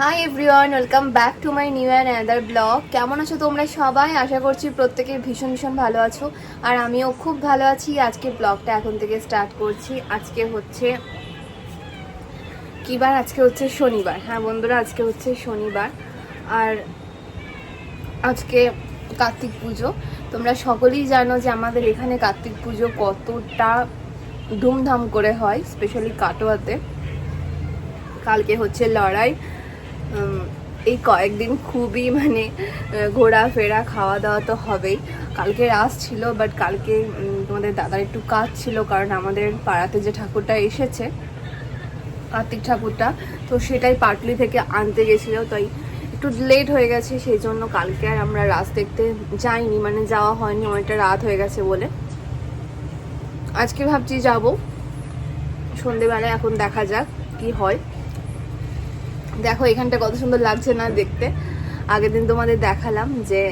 Hi everyone welcome back to my new and other blog কেমন আছো তোমরা সবাই? আশা করছি প্রত্যেকে ভীষণ ভীষণ ভালো আছো। আর আমিও খুব ভালো আছি। আজকে ব্লগটা এখন থেকে স্টার্ট করছি। আজকে হচ্ছে কী বার? আজকে হচ্ছে শনিবার। হ্যাঁ বন্ধুরা, আজকে হচ্ছে শনিবার। আর আজকে কার্তিক পুজো। তোমরা সকলেই জানো যে আমাদের এখানে কার্তিক পুজো কতটা ধুমধাম করে হয় স্পেশালি কাটোয়াতে। কালকে হচ্ছে লড়াই। এই কয়েকদিন খুবই মানে ঘোরাফেরা খাওয়া দাওয়া তো হবেই। কালকে রাস ছিল বাট কালকে তোমাদের দাদার একটু কাজ ছিল, কারণ আমাদের পাড়াতে যে ঠাকুরটা এসেছে, কার্তিক ঠাকুরটা, তো সেটাই পাটলি থেকে আনতে গেছিল, তাই একটু লেট হয়ে গেছে, সেই জন্য কালকে আর আমরা রাস দেখতে যাইনি মানে যাওয়া হয়নি, অনেকটা রাত হয়ে গেছে বলে। আজকে ভাবছি যাব। সন্ধেবেলায় এখন দেখা যাক কি হয়। দেখো, এখানটা কত সুন্দর লাগছে না দেখতে। আগের দিন তোমাদের দেখালাম যে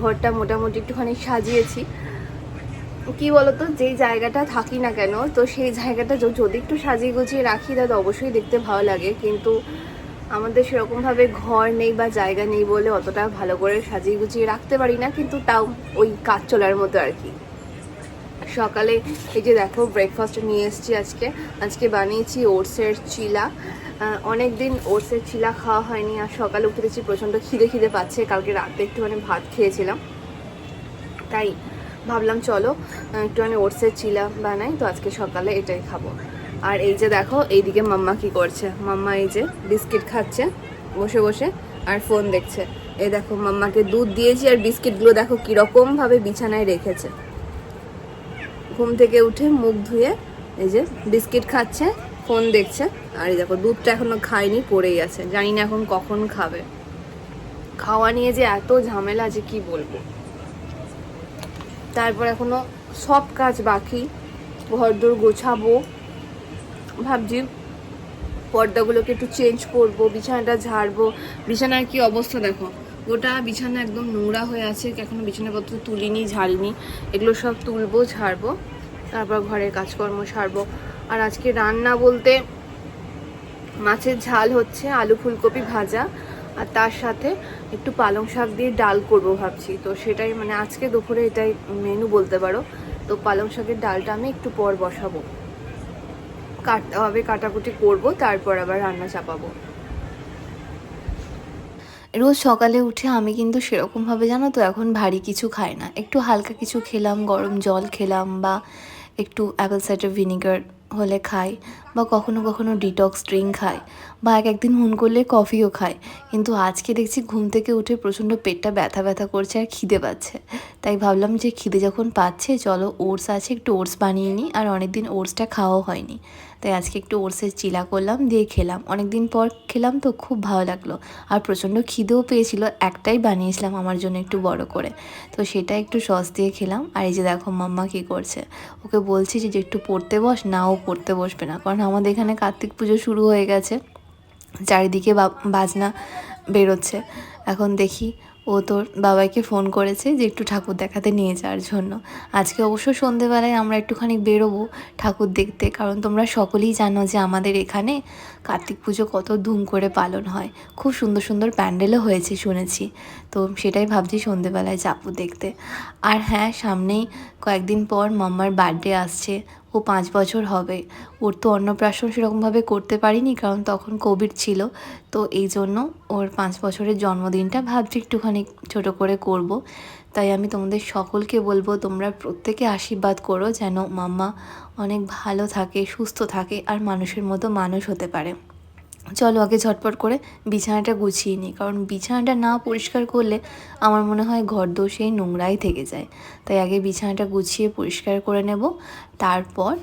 ঘরটা মোটামুটি একটুখানি সাজিয়েছি। কি বলতো, যেই জায়গাটা থাকি না কেন, তো সেই জায়গাটা যদি একটু সাজিয়ে গুছিয়ে রাখি, তাহলে অবশ্যই দেখতে ভালো লাগে। কিন্তু আমাদের সেরকমভাবে ঘর নেই বা জায়গা নেই বলে অতটা ভালো করে সাজিয়ে গুছিয়ে রাখতে পারি না, কিন্তু তাও ওই কাজ চলার মতো আর কি। সকালে এই যে দেখো ব্রেকফাস্ট নিয়ে এসেছি আজকে। আজকে বানিয়েছি ওটসের চিলা। অনেক দিন ওটসের চিলা খাওয়া হয়নি আর সকালে উঠেছি, প্রচণ্ড খিদে খিদে পাচ্ছে। কালকে রাতে একটুখানি ভাত খেয়েছিলাম। তাই ভাবলাম, চলো একটুখানি ওটসের চিলা বানাই, তো আজকে সকালে এটাই খাব। আর এই যে দেখো, এইদিকে মাম্মা কি করছে। মাম্মা এই যে বিস্কিট খাচ্ছে, বসে বসে, আর ফোন দেখছে। এই দেখো, মাম্মাকে দুধ দিয়েছি আর বিস্কিটগুলো দেখো কীরকমভাবে বিছানায় রেখেছে। ঘুম থেকে উঠে মুখ ধুয়ে এই যে বিস্কিট খাচ্ছে, ফোন দেখছে। আর এই দেখো, দুধটা এখনও খায়নি পড়েই আছে। জানি না এখন কখন খাবে। খাওয়া নিয়ে যে এত ঝামেলা যে কি বলব। তারপর এখনও সব কাজ বাকি। ঘরদোর গোছাবো। ভাবছি পর্দাগুলোকে একটু চেঞ্জ করব, বিছানাটা ঝাড়বো। বিছানার কি অবস্থা দেখো? গোটা বিছানা একদম নোংরা হয়ে আছে, এখনও বিছানাপত্র তুলিনি, ঝাড়িনি। এগুলো সব তুলবো, ঝাড়বো। তারপর ঘরের কাজকর্ম সারবো। আর আজকে রান্না বলতে মাছের ঝাল হচ্ছে আলু ফুলকপি ভাজা, আর তার সাথে একটু পালং শাক দিয়ে ডাল করব ভাবছি। তো সেটাই মানে আজকে দুপুরে এটাই মেনু বলতে পারো। তো পালং শাকের ডালটা আমি একটু পর বসাবো। কাটতে হবে, কাটাকুটি করব, তারপর আবার রান্না চাপাবো। রোজ সকালে উঠে আমি কিন্তু সেরকমভাবে জানো তো এখন ভারী কিছু খাই না। একটু হালকা কিছু খেলাম, গরম জল খেলাম বা একটু অ্যাপেল সাইডার ভিনিগার হলে খায় বা কখনো কখনো ডিটক্স ড্রিঙ্ক খায় বা এক একদিন মন করলে কফিও খায়। কিন্তু আজকে দেখছি ঘুম থেকে উঠে প্রচণ্ড পেটটা ব্যথা ব্যথা করছে আর খিদে পাচ্ছে। তাই ভাবলাম যে খিদে যখন পাচ্ছে, চলো ওটস আছে, একটু ওটস বানিয়ে নিই। আর অনেকদিন ওটসটা খাওয়াও হয়নি। তাই আজকে একটু ওটসের চিলা করলাম, দিয়ে খেলাম। অনেক দিন পর খেলাম তো খুব ভালো লাগল। আর প্রচণ্ড খিদেও পেয়েছিল, একটাই বানিয়েছিলাম আমার জন্য একটু বড় করে। তো সেটা একটু সস দিয়ে খেলাম। আর এই যে দেখো, মাম্মা কী করছে? ওকে বলছি যে একটু পড়তে বস, না ও পড়তে বসবে না। কারণ আমাদের এখানে কার্তিক পুজো শুরু হয়ে গেছে। চারিদিকে বাজনা বেরোচ্ছে। এখন দেখি ও তোর বাবাইকে ফোন করেছে যে একটু ঠাকুর দেখাতে নিয়ে যাওয়ার জন্য। আজকে অবশ্য সন্ধেবেলায় আমরা একটুখানি বেরোবো ঠাকুর দেখতে, কারণ তোমরা সকলেই জানো যে আমাদের এখানে কার্তিক পুজো কত ধুম করে পালন হয়। খুব সুন্দর সুন্দর প্যান্ডেলও হয়েছে শুনেছি। তো সেটাই ভাবছি সন্ধেবেলায় যাব দেখতে। আর হ্যাঁ সামনেই কয়েকদিন পর মাম্মার বার্থডে আসছে। ও পাঁচ বছর হবে। ওর তো অন্নপ্রাশন সেরকমভাবে করতে পারিনি, কারণ তখন কোভিড ছিল। তো এই জন্য ওর পাঁচ বছরের জন্মদিনটা ভাবছি একটুখানি ছোট করে করব। তাই আমি তোমাদের সকলকে বলব, তোমরা প্রত্যেকে আশীর্বাদ করো যেন মাম্মা অনেক ভালো থাকে, সুস্থ থাকে, আর মানুষের মতো মানুষ হতে পারে। চলো আগে ঝটপট করে বিছানাটা গুছিয়ে নিই। কারণ বিছানাটা না পরিষ্কার করলে আমার মনে হয় ঘর সেই নোংরাই থেকে যায়। তাই আগে বিছানাটা গুছিয়ে পরিষ্কার করে নেব, তারপর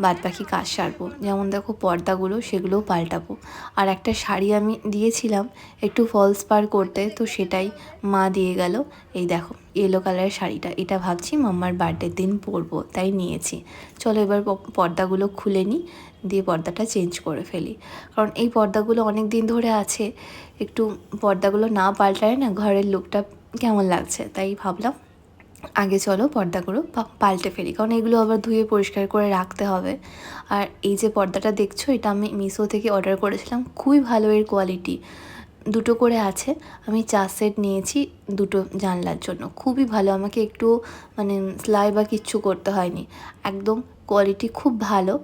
বাদ বাকি কাজ সারবো। যেমন দেখো পর্দাগুলো সেগুলোও পাল্টাবো। আর একটা শাড়ি আমি দিয়েছিলাম একটু ফলস পার করতে, তো সেটাই মা দিয়ে গেল। এই দেখো ইয়েলো কালারের শাড়িটা। এটা ভাবছি মাম্মার বার্থডের দিন পরবো, তাই নিয়েছি। চলো এবার পর্দাগুলো খুলে নিই। দিয়ে পর্দাটা চেঞ্জ করে ফেলি। কারণ এই পর্দাগুলো অনেক দিন ধরে আছে, একটু পর্দাগুলো না পাল্টায় না ঘরের লুকটা কেমন লাগছে? তাই ভাবলাম আগে চলো পর্দাগুলো পাল্টে ফেলি। কারণ এগুলো আবার ধুয়ে পরিষ্কার করে রাখতে হবে। আর এই যে পর্দাটা দেখছ, এটা আমি মিশো থেকে অর্ডার করেছিলাম। খুবই ভালো এর কোয়ালিটি দুটো করে আছে। আমি চার সেট নিয়েছি দুটো জানলার জন্য। খুবই ভালো, আমাকে একটু মানে সেলাই বা কিচ্ছু করতে হয়নি। একদম কোয়ালিটি খুব ভালো।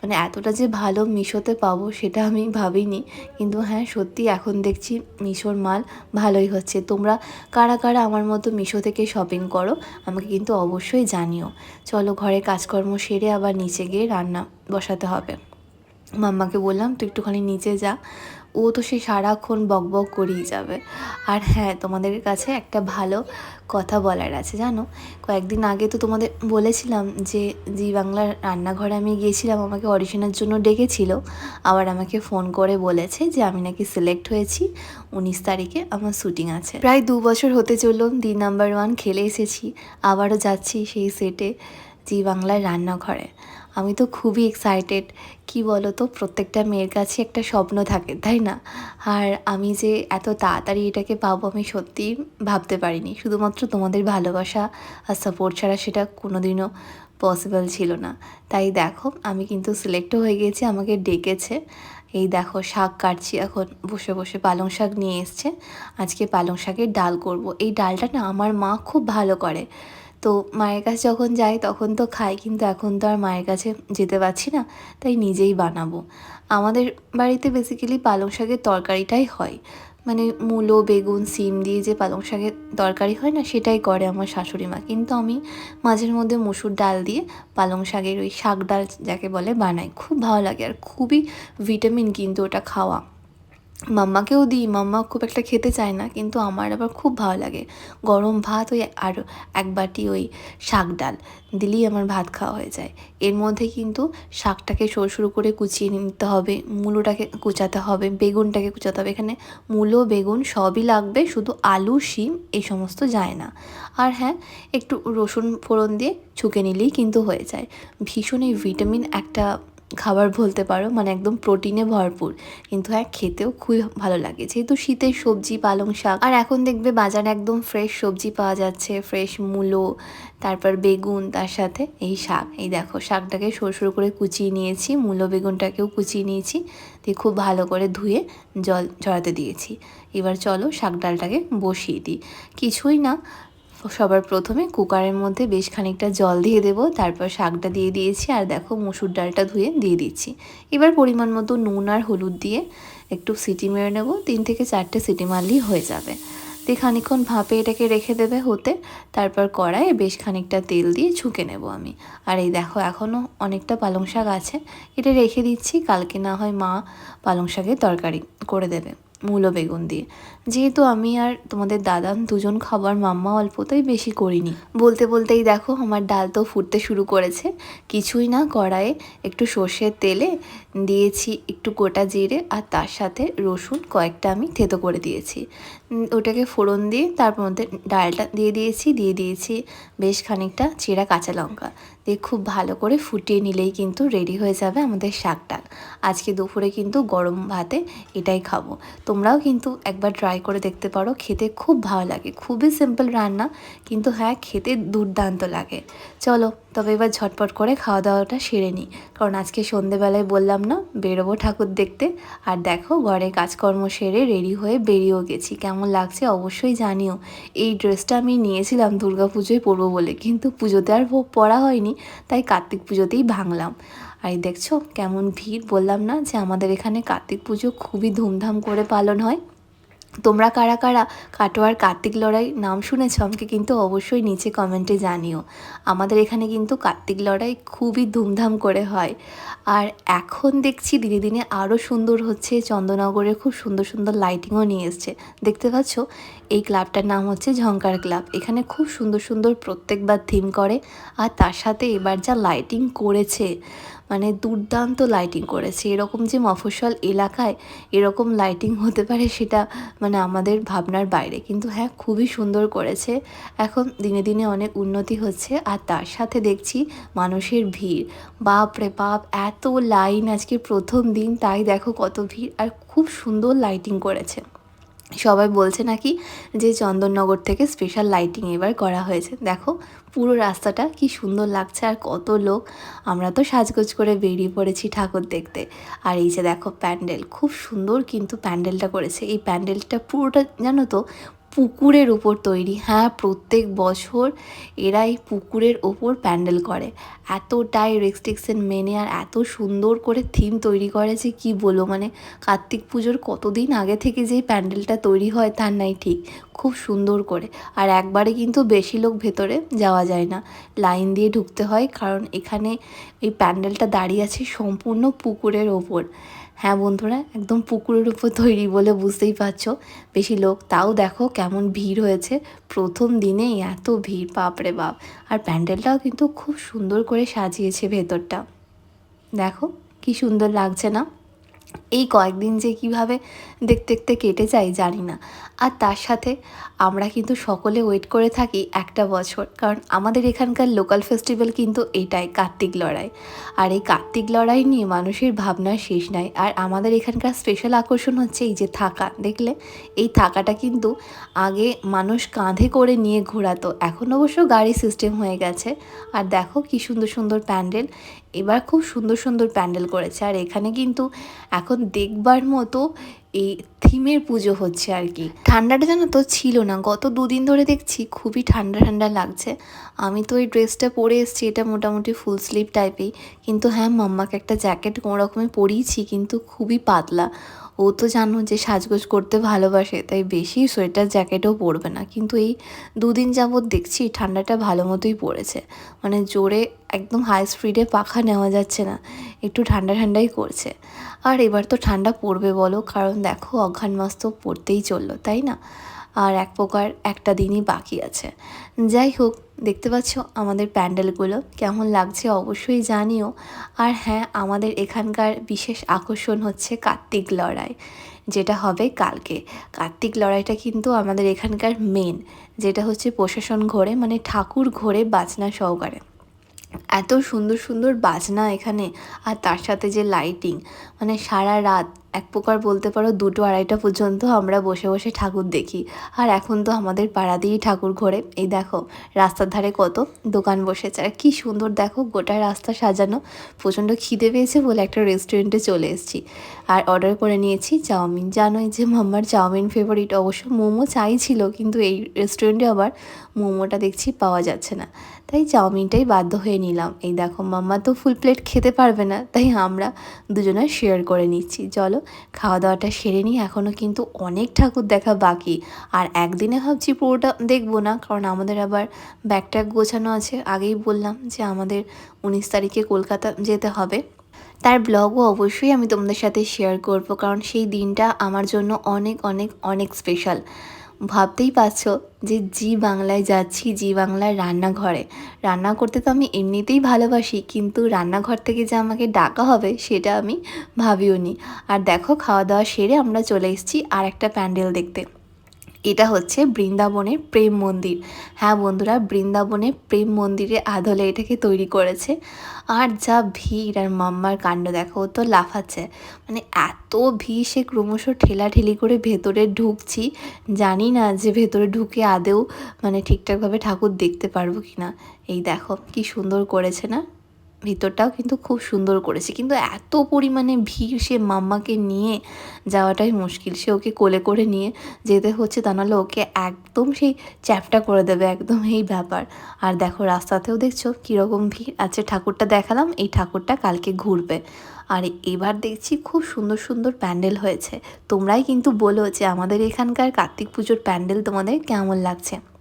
মানে এতটা যে ভালো মিশোতে পাবো সেটা আমি ভাবিনি। কিন্তু হ্যাঁ সত্যি এখন দেখছি মিশোর মাল ভালোই হচ্ছে। তোমরা কারা কারা আমার মতো মিশো থেকে শপিং করো, আমাকে কিন্তু অবশ্যই জানিও। চলো ঘরে কাজকর্ম সেরে আবার নিচে গিয়ে রান্না বসাতে হবে। মাম্মাকে বললাম, তুই একটুখানি নিচে যা। ও তো সে সারাক্ষণ বক বক করেই যাবে। আর হ্যাঁ তোমাদের কাছে একটা ভালো কথা বলার আছে, জানো? কয়েকদিন আগে তো তোমাদের বলেছিলাম যে জি বাংলার রান্নাঘরে আমি গিয়েছিলাম, আমাকে অডিশনের জন্য ডেকেছিল। আবার আমাকে ফোন করে বলেছে যে আমি নাকি সিলেক্ট হয়েছি, উনিশ তারিখে আমার শ্যুটিং আছে। প্রায় দু বছর হতে চলল, দি নাম্বার ওয়ান খেলে এসেছি, আবারও যাচ্ছি সেই সেটে জি বাংলার রান্নাঘরে। আমি তো খুবই এক্সাইটেড কি বলো তো প্রত্যেকটা মেয়ের কাছে একটা স্বপ্ন থাকে, তাই না? আর আমি যে এত তাড়াতাড়ি এটাকে পাবো আমি সত্যিই ভাবতে পারিনি। শুধুমাত্র তোমাদের ভালোবাসা আর সাপোর্ট ছাড়া সেটা কোনোদিনও পসিবল ছিল না। তাই দেখো, আমি কিন্তু সিলেক্টও হয়ে গেছি, আমাকে ডেকেছে। এই দেখো, শাক কাটছি এখন, বসে বসে পালং শাক নিয়ে এসছে। আজকে পালং শাকের ডাল করব। এই ডালটা না আমার মা খুব ভালো করে তো মায়ের কাছে যখন যাই তখন তো খাই, কিন্তু এখন তো আর মায়ের কাছে যেতে পারছি না, তাই নিজেই বানাবো। আমাদের বাড়িতে বেসিক্যালি পালং শাকের তরকারিটাই হয়। মানে মূলো, বেগুন, সিম দিয়ে যে পালং শাকের তরকারি হয় না, সেটাই করে আমার শাশুড়ি মা। কিন্তু আমি মাঝের মধ্যে মসুর ডাল দিয়ে পালং শাকের ওই শাক ডাল যাকে বলে বানাই। খুব ভালো লাগে আর খুবই ভিটামিন কিন্তু ওটা খাওয়া। মাম্মাকেও দিই, মাম্মা খুব একটা খেতে চায় না, কিন্তু আমার আবার খুব ভালো লাগে। গরম ভাত ওই আর এক বাটি ওই শাক ডাল দিলেই আমার ভাত খাওয়া হয়ে যায়। এর মধ্যে কিন্তু শাকটাকে সরু সরু করে কুচিয়ে নিতে হবে, মূলোটাকে কুচাতে হবে, বেগুনটাকে কুচাতে হবে। এখানে মূলো, বেগুন সবই লাগবে, শুধু আলু, শিম এই সমস্ত যায় না। আর হ্যাঁ একটু রসুন ফোড়ন দিয়ে ছুকে নিলেই কিন্তু হয়ে যায়। ভীষণ এই ভিটামিন একটা খাবার বলতে পারো মানে একদম প্রোটিনে ভরপুর। কিন্তু হ্যাঁ খেতেও খুবই ভালো লাগে। যেহেতু শীতের সবজি, পালং শাক, আর এখন দেখবে বাজারে একদম ফ্রেশ সবজি পাওয়া যাচ্ছে ফ্রেশ মূলো, তারপর বেগুন, তার সাথে এই শাক। এই দেখো, শাকটাকে সরু সরু করে কুচিয়ে নিয়েছি, মূলো বেগুনটাকেও কুচিয়ে নিয়েছি, দিয়ে খুব ভালো করে ধুয়ে জল ঝরাতে দিয়েছি। এবার চলো শাক ডালটাকে বসিয়ে দিই। কিছুই না সবার প্রথমে কুকারের মধ্যে বেশ খানিকটা জল দিয়ে দেবো, তারপর শাকটা দিয়ে দিয়েছি, আর দেখো মুসুর ডালটা ধুয়ে দিয়ে দিচ্ছি। এবার পরিমাণ মতো নুন আর হলুদ দিয়ে একটু সিটি মেরে নেব, তিন থেকে চারটে সিটি মারলেই হয়ে যাবে। দিয়ে খানিক্ষণ ভাপে এটাকে রেখে দেবে হতে, তারপর কড়াইয়ে বেশ খানিকটা তেল দিয়ে ছুঁকে নেব আমি। আর এই দেখো এখনও অনেকটা পালং শাক আছে, এটা রেখে দিচ্ছি, কালকে না হয় মা পালং শাকের তরকারি করে দেবে, মূলো বেগুন দিয়ে। যেহেতু আমি আর তোমাদের দাদা দুজন খাবার মাম্মা অল্প তাই বেশি করিনি। বলতে বলতেই দেখো আমার ডাল তো ফুটতে শুরু করেছে। কিছুই না কড়াইয়ে একটু সর্ষের তেলে দিয়েছি একটু গোটা জিরে আর তার সাথে রসুন কয়েকটা আমি থেতো করে দিয়েছি। ওটাকে ফোড়ন দিয়ে তার মধ্যে ডালটা দিয়ে দিয়েছি দিয়ে দিয়েছি বেশ খানিকটা চেরা কাঁচা লঙ্কা। দিয়ে খুব ভালো করে ফুটিয়ে নিলেই কিন্তু রেডি হয়ে যাবে আমাদের শাক ডাল। আজকে দুপুরে কিন্তু গরম ভাতে এটাই খাব। তোমরাও কিন্তু একবার ট্রাই করে দেখতে পারো। খেতে খুব ভালো লাগে। খুবই সিম্পল রান্না, কিন্তু হ্যাঁ খেতে দুর্দান্ত লাগে। চলো, তবে এবার ঝটপট করে খাওয়া দাওয়াটা সেরে নিই। কারণ আজকে সন্ধেবেলায় বললাম না, বেরোবো ঠাকুর দেখতে। আর দেখো, ঘরে কাজকর্ম সেরে রেডি হয়ে বেরিয়েও গেছি। কেমন লাগছে অবশ্যই জানিও। এই ড্রেসটা আমি নিয়েছিলাম দুর্গা পুজোয় পরবো বলে। কিন্তু পুজোতে আর পরা হয়নি, তাই কার্তিক পুজোতেই ভাঙলাম। আর দেখছ, কেমন ভিড়। বললাম না যে আমাদের এখানে কার্তিক পুজো খুবই ধুমধাম করে পালন হয়। তোমরা কারা কারা কাটোয়ার কার্তিক লড়াই নাম শুনেছ আমাকে কিন্তু অবশ্যই নিচে কমেন্টে জানিও। আমাদের এখানে কিন্তু কার্তিক লড়াই খুবই ধুমধাম করে হয়। আর এখন দেখছি দিনে দিনে আরও সুন্দর হচ্ছে, চন্দননগরে খুব সুন্দর সুন্দর লাইটিংও নিয়ে এসছে। দেখতে পাচ্ছ? এই ক্লাবটার নাম হচ্ছে ঝঙ্কার ক্লাব এখানে খুব সুন্দর সুন্দর প্রত্যেকবার থিম করে, আর তার সাথে এবার যা লাইটিং করেছে মানে দুর্দান্ত লাইটিং করেছে। এরকম যে মফস্বল এলাকায় এরকম লাইটিং হতে পারে সেটা মানে আমাদের ভাবনার বাইরে। কিন্তু হ্যাঁ খুবই সুন্দর করেছে। এখন দিনে দিনে অনেক উন্নতি হচ্ছে আর তার সাথে দেখছি মানুষের ভিড়। বাপ রে বাপ, এত লাইন আজকে প্রথম দিন, তাই দেখো কত ভিড়। আর খুব সুন্দর লাইটিং করেছে। সবাই বলছে নাকি যে চন্দননগর থেকে স্পেশাল লাইটিং এবার করা হয়েছে। দেখো, পুরো রাস্তাটা কি সুন্দর লাগছে আর কত লোক। আমরা তো সাজগোজ করে বেরিয়ে পড়েছি ঠাকুর দেখতে। আর এই যে দেখো প্যান্ডেল, খুব সুন্দর কিন্তু প্যান্ডেলটা করেছে। এই প্যান্ডেলটা পুরোটা জানো তো পুকুরের উপর তৈরি। হ্যাঁ প্রত্যেক বছর এরা এই পুকুরের ওপর প্যান্ডেল করে। এতটাই রেস্ট্রিকশন মেনে আর এত সুন্দর করে থিম তৈরি করে যে কী বলব? মানে কার্তিক পুজোর কতদিন আগে থেকে যে প্যান্ডেলটা তৈরি হয় তার নাই ঠিক। খুব সুন্দর করে। আর একবারে কিন্তু বেশি লোক ভেতরে যাওয়া যায় না। লাইন দিয়ে ঢুকতে হয় কারণ এখানে এই প্যান্ডেলটা দাঁড়িয়ে আছে সম্পূর্ণ পুকুরের ওপর। হ্যাঁ বন্ধুরা, একদম পুকুরের উপর তৈরি বলে বুঝতেই পারছ। বেশি লোক, তাও দেখো কেমন ভিড় হয়েছে। প্রথম দিনেই এত ভিড়, বাপরে বাপ। আর প্যান্ডেলটাও কিন্তু খুব সুন্দর করে সাজিয়েছে ভেতরটা। দেখো কি সুন্দর লাগছে না? এই কয়েকদিন যে কীভাবে দেখতে দেখতে কেটে যায় জানি না। আর তার সাথে আমরা কিন্তু সকলে ওয়েট করে থাকি একটা বছর। কারণ আমাদের এখানকার লোকাল ফেস্টিভ্যাল কিন্তু এটাই, কার্তিক লড়াই। আর এই কার্তিক লড়াই নিয়ে মানুষের ভাবনার শেষ নাই। আর আমাদের এখানকার স্পেশাল আকর্ষণ হচ্ছে এই যে থাকা। দেখলে, এই থাকাটা কিন্তু আগে মানুষ কাঁধে করে নিয়ে ঘোরাতো। এখন অবশ্য গাড়ি সিস্টেম হয়ে গেছে। আর দেখো কি সুন্দর সুন্দর প্যান্ডেল। এবার খুব সুন্দর সুন্দর প্যান্ডেল করেছে। আর এখানে কিন্তু এখন দেখবার মতো এই থিমের পুজো হচ্ছে আর কি। ঠান্ডাটা যেন তো ছিল না। গত দুদিন ধরে দেখছি খুবই ঠান্ডা ঠান্ডা লাগছে। আমি তো ওই ড্রেসটা পরে এসেছি, এটা মোটামুটি ফুল স্লিভ টাইপেই কিন্তু হ্যাঁ মাম্মাকে একটা জ্যাকেট কোনো রকমে পরিয়েছি, কিন্তু খুবই পাতলা। ও তো জানো যে সাজগোজ করতে ভালোবাসে, তাই বেশি সোয়েটার জ্যাকেটও পরবে না। কিন্তু এই দুদিন যাবৎ দেখছি ঠান্ডাটা ভালো মতোই পড়েছে। মানে জোরে একদম হাই স্পিডে পাখা নেওয়া যাচ্ছে না, একটু ঠান্ডা ঠান্ডাই করছে। আর এবার তো ঠান্ডা পড়বে বলো, কারণ দেখো অঘ্রান মাস তো পড়তেই চলল, তাই না? আর এক প্রকার একটা দিনই বাকি আছে। যাই হোক, দেখতে পাচ্ছ আমাদের প্যান্ডেলগুলো কেমন লাগছে অবশ্যই জানিও। আর হ্যাঁ আমাদের এখানকার বিশেষ আকর্ষণ হচ্ছে কার্তিক লড়াই, যেটা হবে কালকে। কার্তিক লড়াইটা কিন্তু আমাদের এখানকার মেন যেটা হচ্ছে প্রশাসন ঘোরে মানে ঠাকুর ঘোরে বাজনা সহকারে। এত সুন্দর সুন্দর বাজনা এখানে, আর তার সাথে যে লাইটিং মানে সারা রাত এক প্রকার বলতে পারো দুটো আড়াইটা পর্যন্ত আমরা বসে বসে ঠাকুর দেখি। আর এখন তো আমাদের পাড়াতেই ঠাকুর ঘোরে। এই দেখো, রাস্তার ধারে কত দোকান বসেছে। আর কী সুন্দর দেখো, গোটা রাস্তা সাজানো। প্রচণ্ড খিদে পেয়েছে বলে একটা রেস্টুরেন্টে চলে এসেছি। আর অর্ডার করে নিয়েছি চাউমিন। জানোই যে মাম্মার চাউমিন ফেভারিট অবশ্য মোমো চাইছিল কিন্তু এই রেস্টুরেন্টে আবার মোমোটা দেখছি পাওয়া যাচ্ছে না। তাই চাউমিনটাই বাধ্য হয়ে নিলাম। এই দেখো, মাম্মা তো ফুল প্লেট খেতে পারবে না, তাই আমরা দুজনে শেয়ার করে নিচ্ছি। চলো খাওয়া দাওয়াটা সেরে নিই এখনও কিন্তু অনেক ঠাকুর দেখা বাকি। আর একদিনে ভাবছি পুরোটা দেখব না, কারণ আমাদের আবার ব্যাগ ট্যাগ গোছানো আছে। আগেই বললাম যে আমাদের উনিশ তারিখে কলকাতা যেতে হবে। তার ব্লগও অবশ্যই আমি তোমাদের সাথে শেয়ার করব, কারণ সেই দিনটা আমার জন্য অনেক অনেক অনেক স্পেশাল ভাবতেই পারছ যে জি বাংলায় যাচ্ছি, জি বাংলার রান্নাঘরে। রান্না করতে তো আমি এমনিতেই ভালোবাসি, কিন্তু রান্নাঘর থেকে যে আমাকে ডাকা হবে সেটা আমি ভাবিও নি আর দেখো, খাওয়া দাওয়া সেরে আমরা চলে এসেছি আর একটা প্যান্ডেল দেখতে। এটা হচ্ছে বৃন্দাবনের প্রেম মন্দির। হ্যাঁ বন্ধুরা, বৃন্দাবনের প্রেম মন্দিরে আদলে এটাকে তৈরি করেছে। আর যা ভিড় আর মাম্মার কাণ্ড, দেখো তো লাফাচ্ছে। মানে এত ভিড় সে ক্রমশ ঠেলাঠেলি করে ভেতরে ঢুকছি। জানি না যে ভেতরে ঢুকে আদেও মানে ঠিকঠাকভাবে ঠাকুর দেখতে পারব কি না এই দেখো কি সুন্দর করেছে না? ভিতরটাও কিন্তু খুব সুন্দর করেছে। কিন্তু এত পরিমাণে ভিড় সে মাম্মাকে নিয়ে যাওয়াটাই মুশকিল। সে ওকে কোলে করে নিয়ে যেতে হচ্ছে, তা নাহলে ওকে একদম সেই চ্যাপটা করে দেবে, একদম এই ব্যাপার। আর দেখো, রাস্তাতেও দেখছ কীরকম ভিড়। আছে ঠাকুরটা দেখালাম, এই ঠাকুরটা কালকে ঘুরবে। আর এবার দেখছি খুব সুন্দর সুন্দর প্যান্ডেল হয়েছে। তোমরাই কিন্তু বলো যে আমাদের এখানকার কার্তিক পুজোর প্যান্ডেল তোমাদের কেমন লাগছে।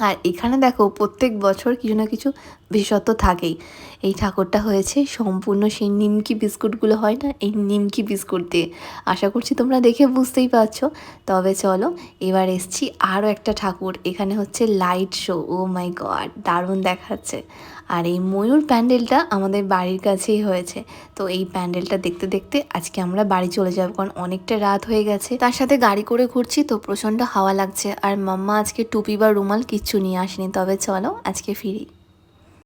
আর এখানে দেখো প্রত্যেক বছর কিছু না কিছু বিশেষত্ব থাকেই। এই ঠাকুরটা হয়েছে সম্পূর্ণ সেই নিমকি বিস্কুটগুলো হয় না? এই নিমকি বিস্কুট দিয়ে। আশা করছি তোমরা দেখে বুঝতেই পারছ। তবে চলো এবার এসছি আরও একটা ঠাকুর। এখানে হচ্ছে light show oh my god দারুণ দেখাচ্ছে। আর এই ময়ূর প্যান্ডেলটা আমাদের বাড়ির কাছেই হয়েছে। তো এই প্যান্ডেলটা দেখতে দেখতে আজকে আমরা বাড়ি চলে যাব কারণ অনেকটা রাত হয়ে গেছে। তার সাথে গাড়ি করে ঘুরছি তো প্রচণ্ড হাওয়া লাগছে। আর মাম্মা আজকে টুপি বা রুমাল কিচ্ছু নিয়ে আসেনি। তবে চলো আজকে ফিরি।